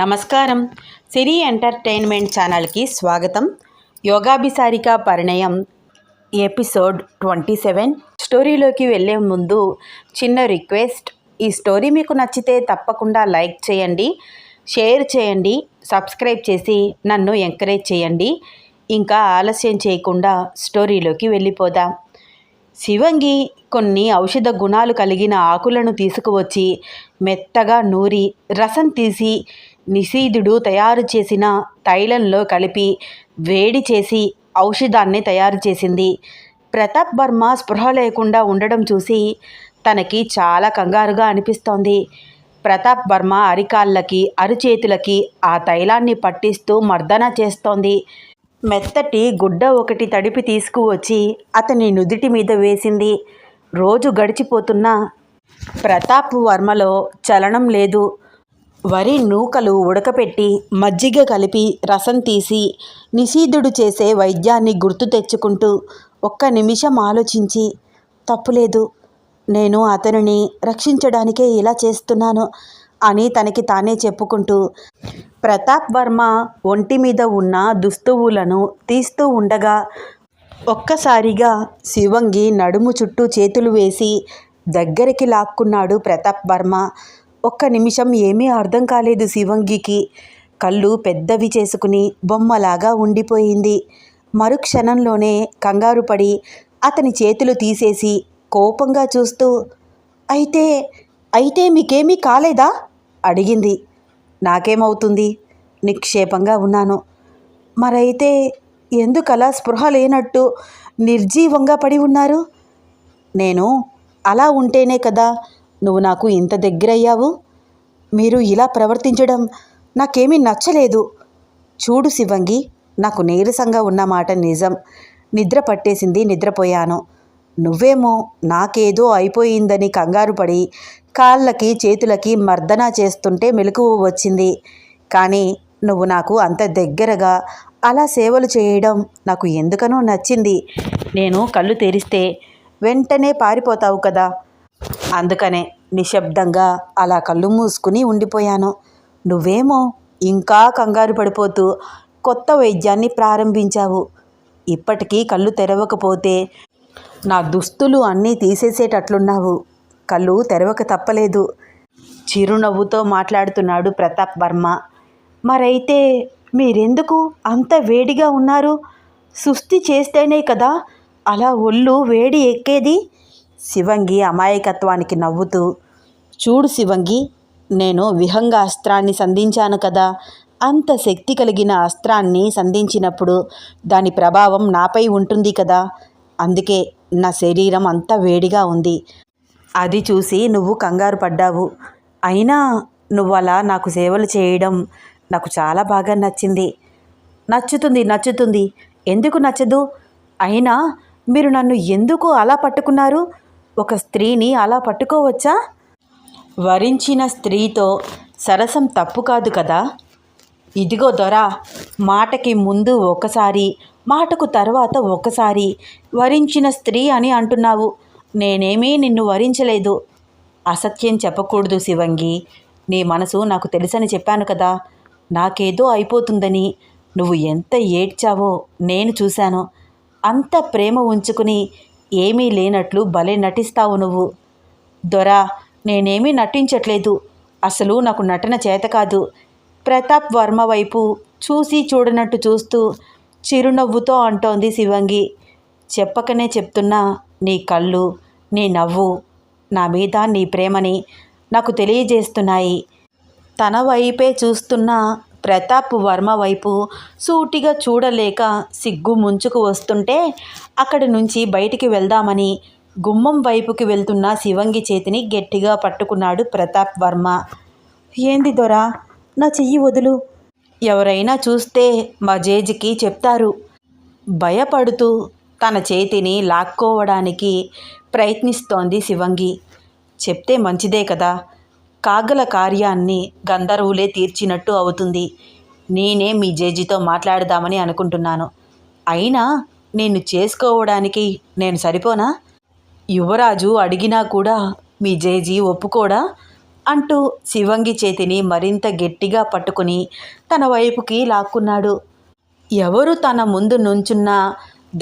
నమస్కారం. సిరి ఎంటర్టైన్మెంట్ ఛానల్కి స్వాగతం. యోగాభిసారిక పరిణయం ఎపిసోడ్ ట్వంటీ సెవెన్. స్టోరీలోకి వెళ్ళే ముందు చిన్న రిక్వెస్ట్. ఈ స్టోరీ మీకు నచ్చితే తప్పకుండా లైక్ చేయండి షేర్ చేయండి సబ్స్క్రైబ్ చేసి నన్ను ఎంకరేజ్ చేయండి. ఇంకా ఆలస్యం చేయకుండా స్టోరీలోకి వెళ్ళిపోదాం. శివంగి కొన్ని ఔషధ గుణాలు కలిగిన ఆకులను తీసుకువచ్చి మెత్తగా నూరి రసం తీసి నిశీధుడు తయారు చేసిన తైలంలో కలిపి వేడి చేసి ఔషధాన్ని తయారు చేసింది. ప్రతాప్ వర్మ స్పృహ లేకుండా ఉండడం చూసి తనకి చాలా కంగారుగా అనిపిస్తోంది. ప్రతాప్ వర్మ అరికాళ్ళకి అరిచేతులకి ఆ తైలాన్ని పట్టిస్తూ మర్దన చేస్తోంది. మెత్తటి గుడ్డ ఒకటి తడిపి తీసుకువచ్చి అతని నుదిటి మీద వేసింది. రోజు గడిచిపోతున్నా ప్రతాప్ వర్మలో చలనం లేదు. వరి నూకలు ఉడకపెట్టి మజ్జిగ కలిపి రసం తీసి నిషీధుడు చేసే వైద్యాన్ని గుర్తు తెచ్చుకుంటూ ఒక్క నిమిషం ఆలోచించి తప్పులేదు. నేను అతనిని రక్షించడానికే ఇలా చేస్తున్నాను అని తనకి తానే చెప్పుకుంటూ ప్రతాప్ వర్మ ఒంటి మీద ఉన్న దుస్తువులను తీస్తూ ఉండగా ఒక్కసారిగా శివంగి నడుము చుట్టూ చేతులు వేసి దగ్గరికి లాక్కున్నాడు ప్రతాప్ వర్మ. ఒక్క నిమిషం ఏమీ అర్థం కాలేదు శివంగికి. కళ్ళు పెద్దవి చేసుకుని బొమ్మలాగా ఉండిపోయింది. మరుక్షణంలోనే కంగారు పడి అతని చేతులు తీసేసి కోపంగా చూస్తూ అయితే అయితే మీకేమీ కాలేదా? అడిగింది. నాకేమవుతుంది? నిక్షేపంగా ఉన్నాను. మరైతే ఎందుకలా స్పృహ లేనట్టు నిర్జీవంగా పడి ఉన్నారు? నేను అలా ఉంటేనే కదా నువ్వు నాకు ఇంత దగ్గరయ్యావు? మీరు ఇలా ప్రవర్తించడం నాకేమీ నచ్చలేదు. చూడు శివంగి నాకు నీరసంగా ఉన్న మాట నిజం. నిద్ర పట్టేసింది నిద్రపోయాను. నువ్వేమో నాకేదో అయిపోయిందని కంగారు పడి కాళ్ళకి చేతులకి మర్దన చేస్తుంటే మెలకువ వచ్చింది. కానీ నువ్వు నాకు అంత దగ్గరగా అలా సేవలు చేయడం నాకు ఎందుకనో నచ్చింది. నేను కళ్ళు తెరిస్తే వెంటనే పారిపోతావు కదా. అందుకనే నిశ్శబ్దంగా అలా కళ్ళు మూసుకుని ఉండిపోయాను. నువ్వేమో ఇంకా కంగారు పడిపోతూ కొత్త వైద్యాన్ని ప్రారంభించావు. ఇప్పటికీ కళ్ళు తెరవకపోతే నా దుస్తులు అన్నీ తీసేసేటట్లున్నావు. కళ్ళు తెరవక తప్పలేదు. చిరునవ్వుతో మాట్లాడుతున్నాడు ప్రతాప్ వర్మ. మరైతే మీరెందుకు అంత వేడిగా ఉన్నారు? సుస్థి చేస్తేనే కదా అలా ఒళ్ళు వేడి ఎక్కేది? శివంగి అమాయకత్వానికి నవ్వుతూ చూడు శివంగి నేను విహంగ అస్త్రాన్ని సంధించాను కదా. అంత శక్తి కలిగిన అస్త్రాన్ని సంధించినప్పుడు దాని ప్రభావం నాపై ఉంటుంది కదా. అందుకే నా శరీరం అంతా వేడిగా ఉంది. అది చూసి నువ్వు కంగారు పడ్డావు. అయినా నువ్వు అలా నాకు సేవలు చేయడం నాకు చాలా బాగా నచ్చింది. నచ్చుతుంది నచ్చుతుంది. ఎందుకు నచ్చదు? అయినా మీరు నన్ను ఎందుకు అలా పట్టుకున్నారు? ఒక స్త్రీని అలా పట్టుకోవచ్చా? వరించిన స్త్రీతో సరసం తప్పు కాదు కదా? ఇదిగో దొరా మాటకి ముందు ఒకసారి మాటకు తర్వాత ఒకసారి వరించిన స్త్రీ అని అంటున్నావు. నేనేమీ నిన్ను వరించలేదు. అసత్యం చెప్పకూడదు శివంగి. నీ మనసు నాకు తెలుసని చెప్పాను కదా. నాకేదో అయిపోతుందని. నువ్వు ఎంత ఏడ్చావో నేను చూశాను. అంత ప్రేమ ఉంచుకుని ఏమీ లేనట్లు భలే నటిస్తావు నువ్వు. దొరా నేనేమీ నటించట్లేదు. అసలు నాకు నటన చేత కాదు. ప్రతాప్ వర్మ వైపు చూసి చూడనట్టు చూస్తూ చిరునవ్వుతో అంటోంది శివంగి. చెప్పకనే చెప్తున్నా నీ కళ్ళు నీ నవ్వు నా మీద నీ ప్రేమని నాకు తెలియజేస్తున్నాయి. తన వైపే చూస్తున్న ప్రతాప్ వర్మ వైపు సూటిగా చూడలేక సిగ్గు ముంచుకు వస్తుంటే అక్కడి నుంచి బయటికి వెళ్దామని గుమ్మం వైపుకి వెళ్తున్న శివంగి చేతిని గట్టిగా పట్టుకున్నాడు ప్రతాప్ వర్మ. ఏంది దొరా నా చెయ్యి వదులు. ఎవరైనా చూస్తే మా జేజికి చెప్తారు. భయపడుతూ తన చేతిని లాక్కోవడానికి ప్రయత్నిస్తోంది శివంగి. చెప్తే మంచిదే కదా. కాగల కార్యాన్ని గంధర్వులే తీర్చినట్టు అవుతుంది. నేనే మీ జేజితో మాట్లాడదామని అనుకుంటున్నాను. అయినా నేను చేసుకోవడానికి నేను సరిపోనా? యువరాజు అడిగినా కూడా మీ జేజీ ఒప్పుకోడా? అంటూ శివంగి చేతిని మరింత గట్టిగా పట్టుకుని తన వైపుకి లాక్కున్నాడు. ఎవరు తన ముందు నుంచున్నా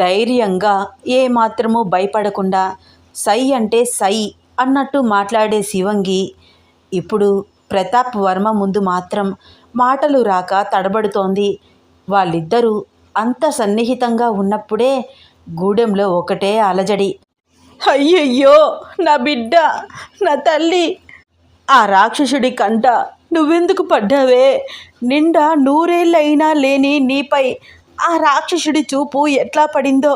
ధైర్యంగా ఏమాత్రము భయపడకుండా సై అంటే సై అన్నట్టు మాట్లాడే శివంగి ఇప్పుడు ప్రతాప్ వర్మ ముందు మాత్రం మాటలు రాక తడబడుతోంది. వాళ్ళిద్దరూ అంత సన్నిహితంగా ఉన్నప్పుడే గూడెంలో ఒకటే అలజడి. అయ్యయ్యో నా బిడ్డ నా తల్లి ఆ రాక్షసుడి కంట నువ్వెందుకు పడ్డావే? నిండా నూరేళ్ళైనా లేని నీపై ఆ రాక్షసుడి చూపు ఎట్లా పడిందో?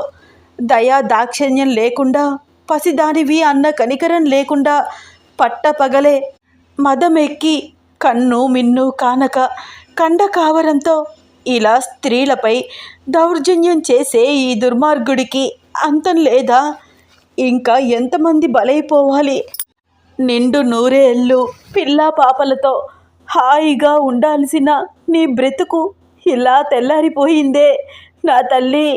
దయా దాక్షిణ్యం లేకుండా పసిదానివి అన్న కనికరం లేకుండా పట్టపగలే మదమెక్కి కన్ను మిన్ను కానక కండ కావరంతో ఇలా స్త్రీలపై దౌర్జన్యం చేసే ఈ దుర్మార్గుడికి అంతం లేదా? ఇంకా ఎంతమంది బలైపోవాలి? నిండు నూరేళ్ళు పిల్ల పాపలతో హాయిగా ఉండాల్సిన నీ బ్రతుకు ఇలా తెల్లారిపోయిందే. నా తల్లి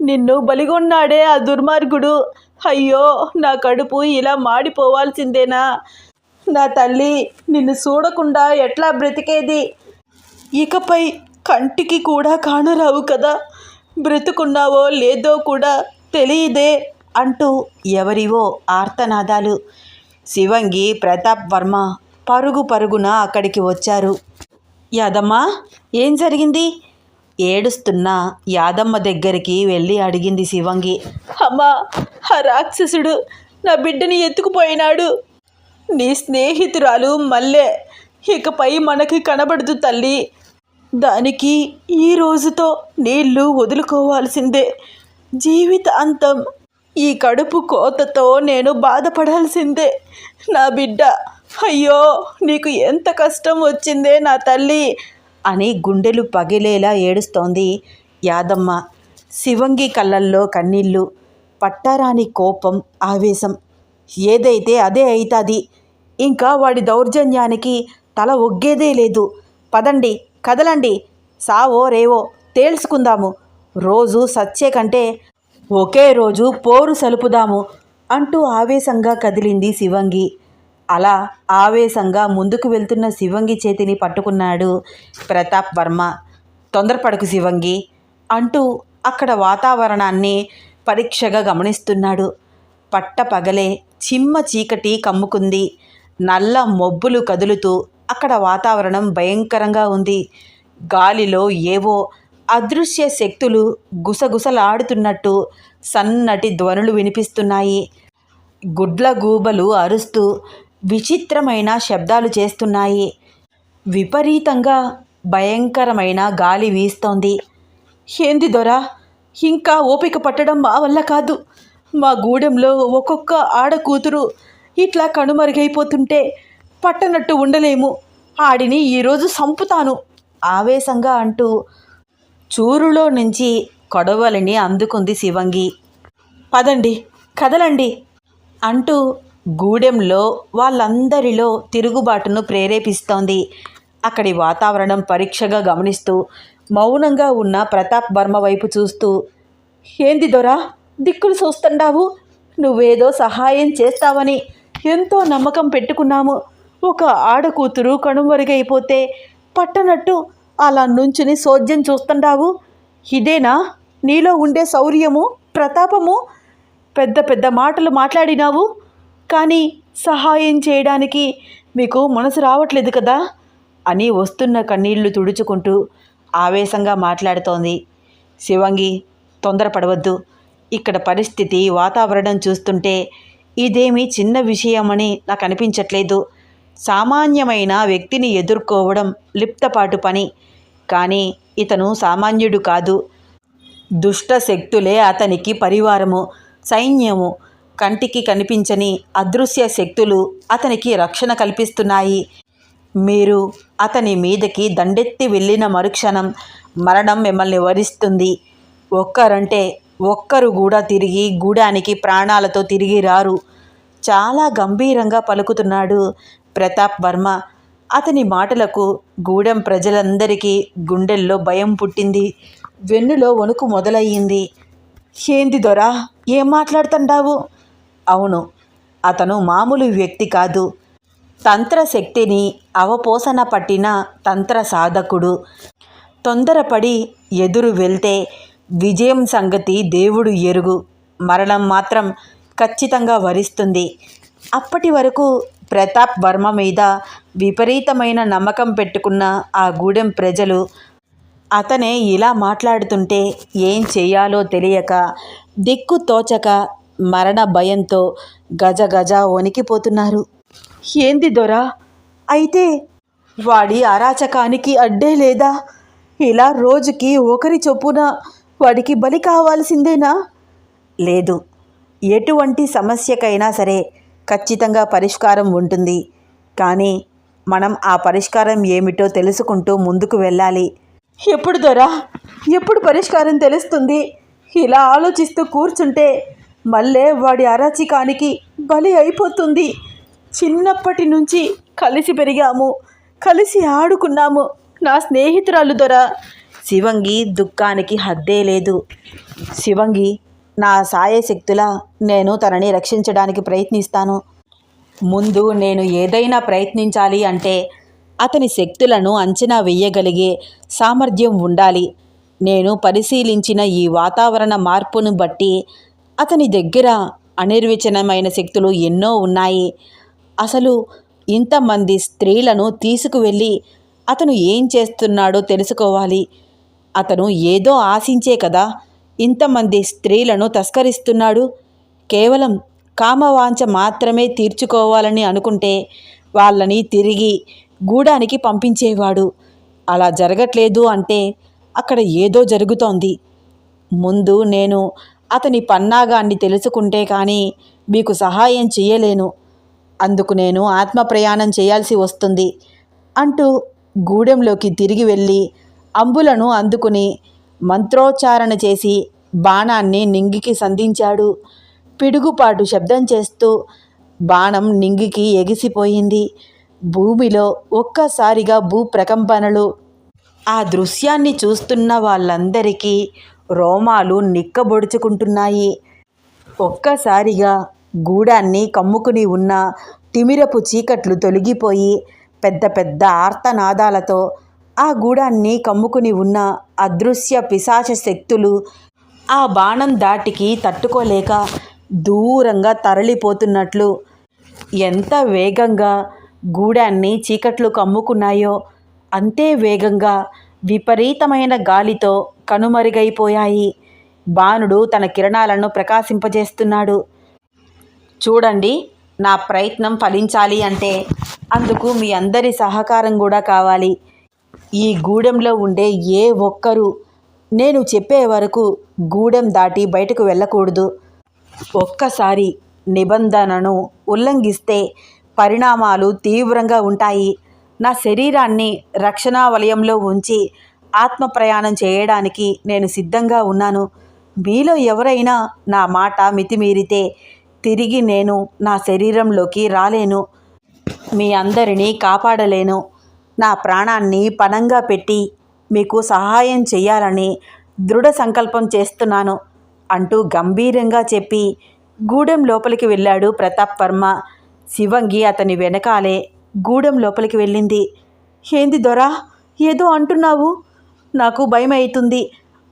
నిన్ను బలిగొన్నాడే ఆ దుర్మార్గుడు. అయ్యో నా కడుపు ఇలా మాడిపోవాల్సిందేనా? నా తల్లి నిన్ను చూడకుండా ఎట్లా బ్రతికేది? ఇకపై కంటికి కూడా కానరావు కదా. బ్రతుకున్నావో లేదో కూడా తెలియదే అంటూ ఎవరివో ఆర్తనాదాలు. శివంగి ప్రతాప్ వర్మ పరుగు పరుగున అక్కడికి వచ్చారు. యాదమ్మ ఏం జరిగింది? ఏడుస్తున్న యాదమ్మ దగ్గరికి వెళ్ళి అడిగింది శివంగి. అమ్మా ఆ రాక్షసుడు నా బిడ్డని ఎత్తుకుపోయినాడు. నీ స్నేహితురాలు మల్లె. ఇకపై మనకి కనబడదు తల్లి. దానికి ఈ రోజుతో నీళ్ళు వదులుకోవాల్సిందే. జీవితాంతం ఈ కడుపు కోతతో నేను బాధపడాల్సిందే. నా బిడ్డ అయ్యో నీకు ఎంత కష్టం వచ్చిందే నా తల్లి అని గుండెలు పగిలేలా ఏడుస్తోంది యాదమ్మ. శివంగి కళ్ళల్లో కన్నీళ్ళు పట్టారాని కోపం ఆవేశం. ఏదైతే అదే అవుతుంది ఇంకా వాడి దౌర్జన్యానికి తల ఒగ్గేదే లేదు. పదండి కదలండి. సావో రేవో తేల్చుకుందాము. రోజు సచ్చే కంటే ఒకే రోజు పోరు సలుపుదాము అంటూ ఆవేశంగా కదిలింది శివంగి. అలా ఆవేశంగా ముందుకు వెళ్తున్న శివంగి చేతిని పట్టుకున్నాడు ప్రతాప్ వర్మ. తొందరపడకు శివంగి అంటూ అక్కడ వాతావరణాన్ని పరీక్షగా గమనిస్తున్నాడు. పట్ట పగలే చిమ్మ చీకటి కమ్ముకుంది. నల్ల మబ్బులు కదులుతూ అక్కడ వాతావరణం భయంకరంగా ఉంది. గాలిలో ఏవో అదృశ్య శక్తులు గుసగుసలాడుతున్నట్టు సన్నటి ధ్వనులు వినిపిస్తున్నాయి. గుడ్ల గూబలు అరుస్తూ విచిత్రమైన శబ్దాలు చేస్తున్నాయి. విపరీతంగా భయంకరమైన గాలి వీస్తోంది. ఏంది దొరా? ఇంకా ఓపిక పట్టడం మా వల్ల కాదు. మా గూడెంలో ఒక్కొక్క ఆడకూతురు ఇట్లా కనుమరుగైపోతుంటే పట్టనట్టు ఉండలేము. ఆడిని ఈరోజు సంపుతాను ఆవేశంగా అంటూ చూరులో నుంచి కొడవలిని అందుకుంది శివంగి. పదండి కదలండి అంటూ గూడెంలో వాళ్ళందరిలో తిరుగుబాటును ప్రేరేపిస్తోంది. అక్కడి వాతావరణం పరీక్షగా గమనిస్తూ మౌనంగా ఉన్న ప్రతాప్ వర్మ వైపు చూస్తూ ఏంది దొరా దిక్కులు చూస్తుండావు? నువ్వేదో సహాయం చేస్తావని ఎంతో నమ్మకం పెట్టుకున్నాము. ఒక ఆడకూతురు కనుమరుగైపోతే పట్టనట్టు అలా నుంచుని సోద్యం చూస్తుండావు ఇదేనా? నీలో ఉండే శౌర్యము ప్రతాపము? పెద్ద పెద్ద మాటలు మాట్లాడినావు. కానీ సహాయం చేయడానికి మీకు మనసు రావట్లేదు కదా? అని వస్తున్న కన్నీళ్ళు తుడుచుకుంటూ ఆవేశంగా మాట్లాడుతోంది. శివంగి తొందరపడవద్దు. ఇక్కడ పరిస్థితి వాతావరణం చూస్తుంటే ఇదేమీ చిన్న విషయమని నాకు అనిపించట్లేదు సామాన్యమైన వ్యక్తిని ఎదుర్కోవడం లిప్తపాటు పని. కానీ ఇతను సామాన్యుడు కాదు. దుష్ట శక్తులే అతనికి పరివారము సైన్యము. కంటికి కనిపించని అదృశ్య శక్తులు అతనికి రక్షణ కల్పిస్తున్నాయి. మీరు అతని మీదకి దండెత్తి వెళ్ళిన మరుక్షణం మరణం మిమ్మల్ని వరిస్తుంది. ఒక్కరంటే ఒక్కరు కూడా తిరిగి గూడానికి ప్రాణాలతో తిరిగి రారు. చాలా గంభీరంగా పలుకుతున్నాడు ప్రతాప్ వర్మ. అతని మాటలకు గూడెం ప్రజలందరికీ గుండెల్లో భయం పుట్టింది. వెన్నులో వణుకు మొదలయ్యింది. ఏంది దొరా ఏం మాట్లాడుతుండావు అవును అతను మామూలు వ్యక్తి కాదు. తంత్రశక్తిని అవపోసన పట్టిన తంత్ర సాధకుడు తొందరపడి ఎదురు వెళ్తే విజయం సంగతి దేవుడు ఎరుగు. మరణం మాత్రం ఖచ్చితంగా వరిస్తుంది. అప్పటి వరకు ప్రతాప్ వర్మ మీద విపరీతమైన నమ్మకం పెట్టుకున్న ఆ గూడెం ప్రజలు అతనే ఇలా మాట్లాడుతుంటే ఏం చేయాలో తెలియక దిక్కు తోచక మరణ భయంతో గజ గజ వణికిపోతున్నారు. ఏంది దొరా? అయితే వాడి అరాచకానికి అడ్డే లేదా? ఇలా రోజుకి ఒకరి చొప్పున వాడికి బలి కావాల్సిందేనా? లేదు. ఎటువంటి సమస్యకైనా సరే ఖచ్చితంగా పరిష్కారం ఉంటుంది. కానీ మనం ఆ పరిష్కారం ఏమిటో తెలుసుకుంటూ ముందుకు వెళ్ళాలి. ఎప్పుడు దొరా? ఎప్పుడు పరిష్కారం తెలుస్తుంది? ఇలా ఆలోచిస్తూ కూర్చుంటే మళ్ళీ వాడి అరాచికానికి బలి అయిపోతుంది. చిన్నప్పటి నుంచి కలిసి పెరిగాము. కలిసి ఆడుకున్నాము. నా స్నేహితురాలు దొర శివంగి దుఃఖానికి హద్దే లేదు. శివంగి నా సాయశక్తులా నేను తనని రక్షించడానికి ప్రయత్నిస్తాను. ముందు నేను ఏదైనా ప్రయత్నించాలి అంటే అతని శక్తులను అంచనా వేయగలిగే సామర్థ్యం ఉండాలి. నేను పరిశీలించిన ఈ వాతావరణ మార్పును బట్టి అతని దగ్గర అనిర్వచనమైన శక్తులు ఎన్నో ఉన్నాయి. అసలు ఇంతమంది స్త్రీలను తీసుకువెళ్ళి అతను ఏం చేస్తున్నాడో తెలుసుకోవాలి. అతను ఏదో ఆశించే కదా. ఇంతమంది స్త్రీలను తస్కరిస్తున్నాడు. కేవలం కామవాంఛ మాత్రమే తీర్చుకోవాలని అనుకుంటే వాళ్ళని తిరిగి గూడానికి పంపించేవాడు. అలా జరగట్లేదు అంటే అక్కడ ఏదో జరుగుతోంది. ముందు నేను అతని పన్నాగాన్ని తెలుసుకుంటే కానీ మీకు సహాయం చేయలేను. అందుకు నేను ఆత్మ ప్రయాణం చేయాల్సి వస్తుంది అంటూ గూడెంలోకి తిరిగి వెళ్ళి అంబులను అందుకుని మంత్రోచ్చారణ చేసి బాణాన్ని నింగికి సంధించాడు. పిడుగుపాటు శబ్దం చేస్తూ బాణం నింగికి ఎగిసిపోయింది. భూమిలో ఒక్కసారిగా భూ ప్రకంపనలు ఆ దృశ్యాన్ని చూస్తున్న వాళ్ళందరికీ రోమాలు నిక్కబొడుచుకుంటున్నాయి. ఒక్కసారిగా గూడాన్ని కమ్ముకుని ఉన్న తిమిరపు చీకట్లు తొలగిపోయి పెద్ద పెద్ద ఆర్తనాదాలతో ఆ గూడాన్ని కమ్ముకుని ఉన్న అదృశ్య పిశాచ శక్తులు ఆ బాణం దాటికి తట్టుకోలేక దూరంగా తరలిపోతున్నట్లు ఎంత వేగంగా గూడాన్ని చీకట్లు కమ్ముకున్నాయో అంతే వేగంగా విపరీతమైన గాలితో కనుమరుగైపోయాయి. బాణుడు తన కిరణాలను ప్రకాశింపజేస్తున్నాడు. చూడండి నా ప్రయత్నం ఫలించాలి అంటే అందుకు మీ అందరి సహకారం కూడా కావాలి. ఈ గూడెంలో ఉండే ఏ ఒక్కరూ నేను చెప్పే వరకు గూడెం దాటి బయటకు వెళ్ళకూడదు. ఒక్కసారి నిబంధనను ఉల్లంఘిస్తే పరిణామాలు తీవ్రంగా ఉంటాయి. నా శరీరాన్ని రక్షణా వలయంలో ఉంచి ఆత్మ ప్రయాణం చేయడానికి నేను సిద్ధంగా ఉన్నాను. మీలో ఎవరైనా నా మాట మితిమీరితే తిరిగి నేను నా శరీరంలోకి రాలేను. మీ అందరినీ కాపాడలేను. నా ప్రాణాన్ని పణంగా పెట్టి మీకు సహాయం చేయాలని దృఢ సంకల్పం చేస్తున్నాను అంటూ గంభీరంగా చెప్పి గూడెం లోపలికి వెళ్ళాడు ప్రతాప్ వర్మ. శివంగి అతని వెనకాలే గూడెం లోపలికి వెళ్ళింది. ఏంది దొరా ఏదో అంటున్నావు? నాకు భయం అవుతుంది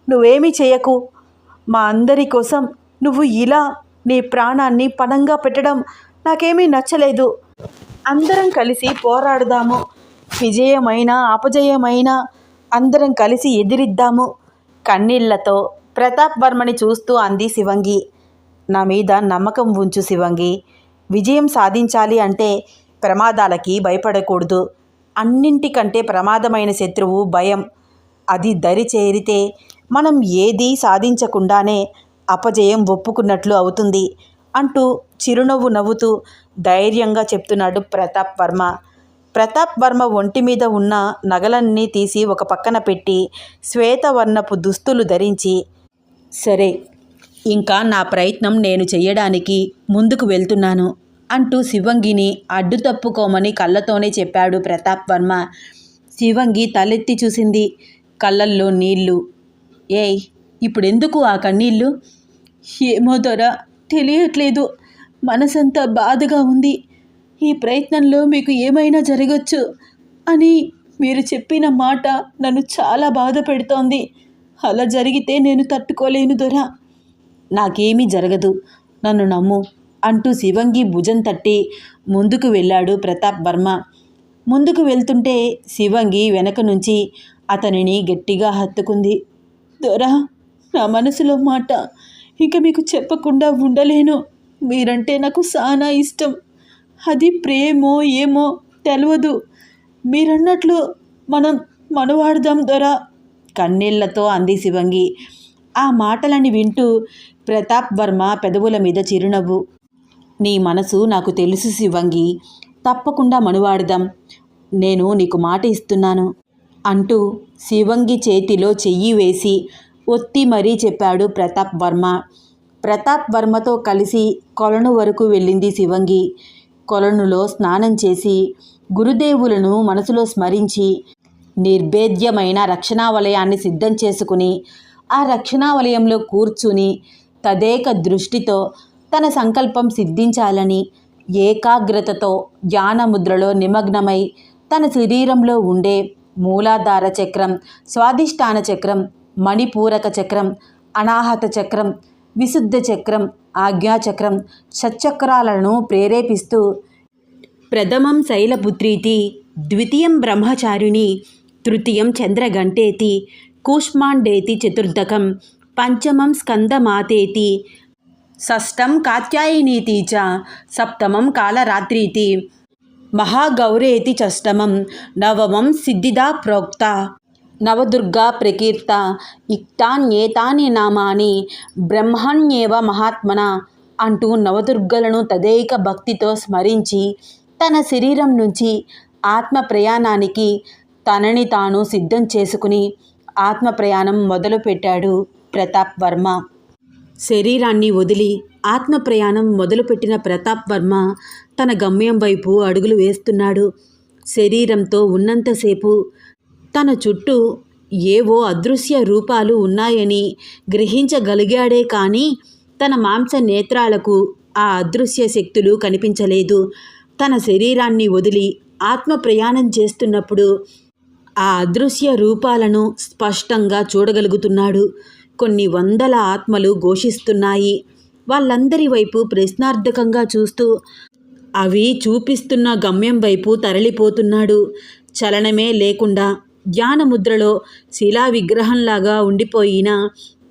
నువ్వేమీ చేయకు మా అందరి కోసం నువ్వు ఇలా నీ ప్రాణాన్ని పణంగా పెట్టడం నాకేమీ నచ్చలేదు. అందరం కలిసి పోరాడుదాము. విజయమైన అపజయమైన అందరం కలిసి ఎదిరిద్దాము. కన్నీళ్ళతో ప్రతాప్ వర్మని చూస్తూ అంది శివంగి. నా మీద నమ్మకం ఉంచు శివంగి. విజయం సాధించాలి అంటే ప్రమాదాలకి భయపడకూడదు. అన్నింటికంటే ప్రమాదమైన శత్రువు భయం. అది దరి చేరితే మనం ఏదీ సాధించకుండానే అపజయం ఒప్పుకున్నట్లు అవుతుంది అంటూ చిరునవ్వు నవ్వుతూ ధైర్యంగా చెప్తున్నాడు ప్రతాప్ వర్మ. ప్రతాప్ వర్మ ఒంటి మీద ఉన్న నగలన్నీ తీసి ఒక పక్కన పెట్టి శ్వేతవర్ణపు దుస్తులు ధరించి సరే ఇంకా నా ప్రయత్నం నేను చెయ్యడానికి ముందుకు వెళ్తున్నాను అంటూ శివంగిని అడ్డు తప్పుకోమని కళ్ళతోనే చెప్పాడు ప్రతాప్ వర్మ. శివంగి తలెత్తి చూసింది కళ్ళల్లో నీళ్ళు. ఏయ్ ఇప్పుడెందుకు ఆ కన్నీళ్ళు ఏమో దొర తెలియట్లేదు. మనసంతా బాధగా ఉంది. ఈ ప్రయత్నంలో మీకు ఏమైనా జరగచ్చు అని మీరు చెప్పిన మాట నన్ను చాలా బాధ పెడుతోంది. అలా జరిగితే నేను తట్టుకోలేను దొరా. నాకేమీ జరగదు. నన్ను నమ్ము అంటూ శివంగి భుజం తట్టి ముందుకు వెళ్ళాడు ప్రతాప్ వర్మ. ముందుకు వెళ్తుంటే శివంగి వెనక నుంచి అతనిని గట్టిగా హత్తుకుంది. దొరా నా మనసులో మాట ఇక మీకు చెప్పకుండా ఉండలేను. మీరంటే నాకు చాలా ఇష్టం. అది ప్రేమో ఏమో తెలియదు మీరన్నట్లు మనం మనవాడదాం దొరా. కన్నీళ్ళతో అంది శివంగి. ఆ మాటలని వింటూ ప్రతాప్ వర్మ పెదవుల మీద చిరునవ్వు. నీ మనసు నాకు తెలుసు శివంగి. తప్పకుండా మనువాడదాం. నేను నీకు మాట ఇస్తున్నాను అంటూ శివంగి చేతిలో చెయ్యి వేసి ఒత్తి మరీ చెప్పాడు ప్రతాప్ వర్మ. ప్రతాప్ వర్మతో కలిసి కొలను వరకు వెళ్ళింది శివంగి. కొలనులో స్నానం చేసి గురుదేవులను మనసులో స్మరించి నిర్భేద్యమైన రక్షణా వలయాన్ని సిద్ధం చేసుకుని ఆ రక్షణా వలయంలో కూర్చుని తదేక దృష్టితో తన సంకల్పం సిద్ధించాలని ఏకాగ్రతతో ధ్యానముద్రలో నిమగ్నమై తన శరీరంలో ఉండే మూలాధార చక్రం స్వాధిష్టాన చక్రం మణిపూరక చక్రం అనాహత చక్రం విశుద్ధ చక్రం ఆజ్ఞాచక్రం షట్చక్రాలను ప్రేరేపిస్తూ ప్రథమం శైలపుత్రీతి ద్వితీయం బ్రహ్మచారిణి తృతీయం చంద్రగంటేతి కూష్మాండేతి చతుర్థకం పంచమం స్కందమాతేతి షష్టం కాత్యాయనీతి చ సప్తమం కాలరాత్రీతి మహాగౌరేతి చష్టమం నవమం సిద్ధిదా ప్రోక్త నవదుర్గా ప్రకీర్త ఇక్తాన్యేతాని నామాని బ్రహ్మణ్యేవ మహాత్మన అంటూ నవదుర్గలను తదేక భక్తితో స్మరించి తన శరీరం నుంచి ఆత్మ ప్రయాణానికి తనని తాను సిద్ధం చేసుకుని ఆత్మ ప్రయాణం మొదలుపెట్టాడు ప్రతాప్ వర్మ. శరీరాన్ని వదిలి ఆత్మ ప్రయాణం మొదలుపెట్టిన ప్రతాప్ వర్మ తన గమ్యం వైపు అడుగులు వేస్తున్నాడు. శరీరంతో ఉన్నంతసేపు తన చుట్టూ ఏవో అదృశ్య రూపాలు ఉన్నాయని గ్రహించగలిగాడే కానీ తన మాంస నేత్రాలకు ఆ అదృశ్య శక్తులు కనిపించలేదు. తన శరీరాన్ని వదిలి ఆత్మ ప్రయాణం చేస్తున్నప్పుడు ఆ అదృశ్య రూపాలను స్పష్టంగా చూడగలుగుతున్నాడు. కొన్ని వందల ఆత్మలు ఘోషిస్తున్నాయి. వాళ్ళందరి వైపు ప్రశ్నార్థకంగా చూస్తూ అవి చూపిస్తున్న గమ్యం వైపు తరలిపోతున్నాడు. చలనమే లేకుండా ధ్యానముద్రలో శిలా విగ్రహంలాగా ఉండిపోయిన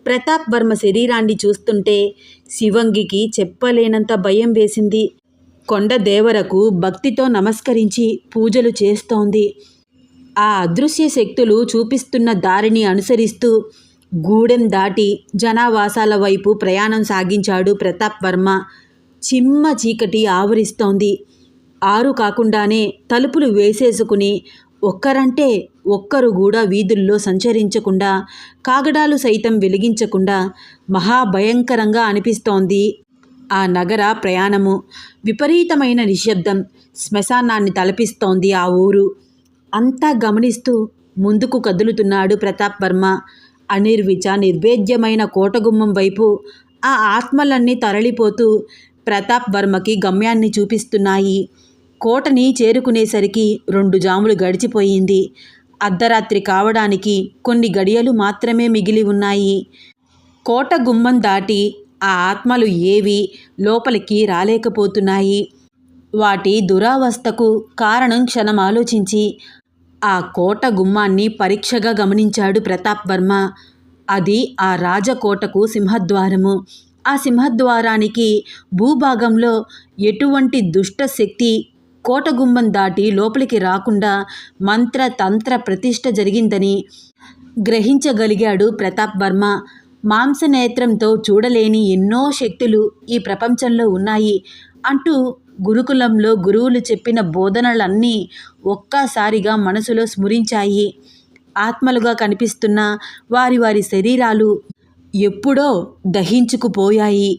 ప్రతాప్ వర్మ శరీరాన్ని చూస్తుంటే శివంగికి చెప్పలేనంత భయం వేసింది. కొండ దేవరకు భక్తితో నమస్కరించి పూజలు చేస్తోంది. ఆ అదృశ్య శక్తులు చూపిస్తున్న దారిని అనుసరిస్తూ గూడెం దాటి జనావాసాల వైపు ప్రయాణం సాగించాడు ప్రతాప్ వర్మ. చిమ్మ చీకటి ఆవరిస్తోంది. ఆరు కాకుండానే తలుపులు వేసేసుకుని ఒక్కరంటే ఒక్కరు కూడా వీధుల్లో సంచరించకుండా కాగడాలు సైతం వెలిగించకుండా మహాభయంకరంగా అనిపిస్తోంది ఆ నగర ప్రయాణము. విపరీతమైన నిశ్శబ్దం శ్మశానాన్ని తలపిస్తోంది ఆ ఊరు. అంతా గమనిస్తూ ముందుకు కదులుతున్నాడు ప్రతాప్ వర్మ. అనిర్విచ నిర్భేద్యమైన కోటగుమ్మం వైపు ఆ ఆత్మలన్నీ తరలిపోతూ ప్రతాప్ వర్మకి గమ్యాన్ని చూపిస్తున్నాయి. కోటని చేరుకునేసరికి రెండు జాములు గడిచిపోయింది. అర్ధరాత్రి కావడానికి కొన్ని గడియలు మాత్రమే మిగిలి ఉన్నాయి. కోట గుమ్మం దాటి ఆ ఆత్మలు ఏవి లోపలికి రాలేకపోతున్నాయి. వాటి దురావస్థకు కారణం క్షణం ఆలోచించి ఆ కోట గుమ్మాన్ని పరీక్షగా గమనించాడు ప్రతాప్ వర్మ. అది ఆ రాజకోటకు సింహద్వారము. ఆ సింహద్వారానికి భూభాగంలో ఎటువంటి దుష్ట శక్తి కోట గుమ్మం దాటి లోపలికి రాకుండా మంత్ర తంత్ర ప్రతిష్ట జరిగిందని గ్రహించగలిగాడు ప్రతాప్ వర్మ. మాంసనేత్రంతో చూడలేని ఎన్నో శక్తులు ఈ ప్రపంచంలో ఉన్నాయి అంటూ గురుకులంలో గురువులు చెప్పిన బోధనలన్నీ ఒక్కసారిగా మనసులో స్మురించాయి. ఆత్మలుగా కనిపిస్తున్న వారి వారి శరీరాలు ఎప్పుడో దహించుకుపోయాయి.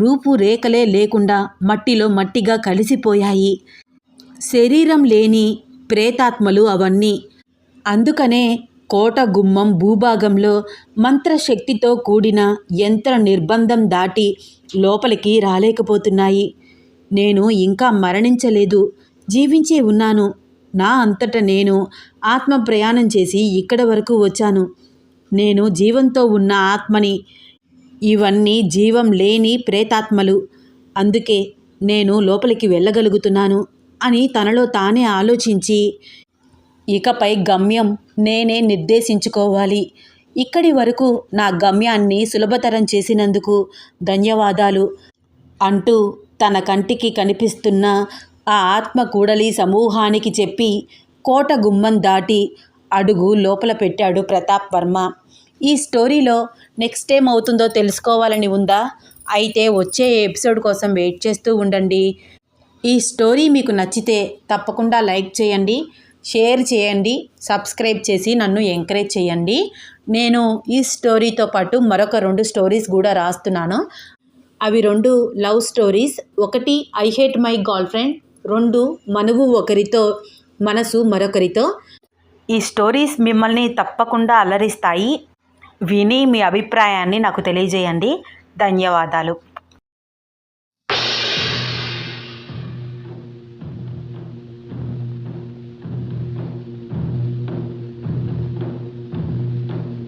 రూపురేఖలే లేకుండా మట్టిలో మట్టిగా కలిసిపోయాయి. శరీరం లేని ప్రేతాత్మలు అవన్నీ. అందుకనే కోట గుమ్మం భూభాగంలో మంత్రశక్తితో కూడిన యంత్ర నిర్బంధం దాటి లోపలికి రాలేకపోతున్నాయి. నేను ఇంకా మరణించలేదు. జీవించే ఉన్నాను. నా అంతట నేను ఆత్మ ప్రయాణం చేసి ఇక్కడ వరకు వచ్చాను. నేను జీవంతో ఉన్న ఆత్మని ఇవన్నీ జీవం లేని ప్రేతాత్మలు. అందుకే నేను లోపలికి వెళ్ళగలుగుతున్నాను. అని తనలో తానే ఆలోచించి ఇకపై గమ్యం నేనే నిర్దేశించుకోవాలి. ఇక్కడి వరకు నా గమ్యాన్ని సులభతరం చేసినందుకు ధన్యవాదాలు అంటూ తన కంటికి కనిపిస్తున్న ఆ ఆత్మ కూడలి సమూహానికి చెప్పి కోట గుమ్మం దాటి అడుగు లోపల పెట్టాడు ప్రతాప్ వర్మ. ఈ స్టోరీలో నెక్స్ట్ ఏం అవుతుందో తెలుసుకోవాలని ఉందా? అయితే వచ్చే ఎపిసోడ్ కోసం వెయిట్ చేస్తూ ఉండండి. ఈ స్టోరీ మీకు నచ్చితే తప్పకుండా లైక్ చేయండి షేర్ చేయండి సబ్స్క్రైబ్ చేసి నన్ను ఎంకరేజ్ చేయండి. నేను ఈ స్టోరీతో పాటు మరొక రెండు స్టోరీస్ కూడా రాస్తున్నాను. అవి రెండు లవ్ స్టోరీస్. ఒకటి I hate my girl friend. రెండు మనవు ఒకరితో మనసు మరొకరితో. ఈ స్టోరీస్ మిమ్మల్ని తప్పకుండా అలరిస్తాయి. విని మీ అభిప్రాయాన్ని నాకు తెలియజేయండి. ధన్యవాదాలు.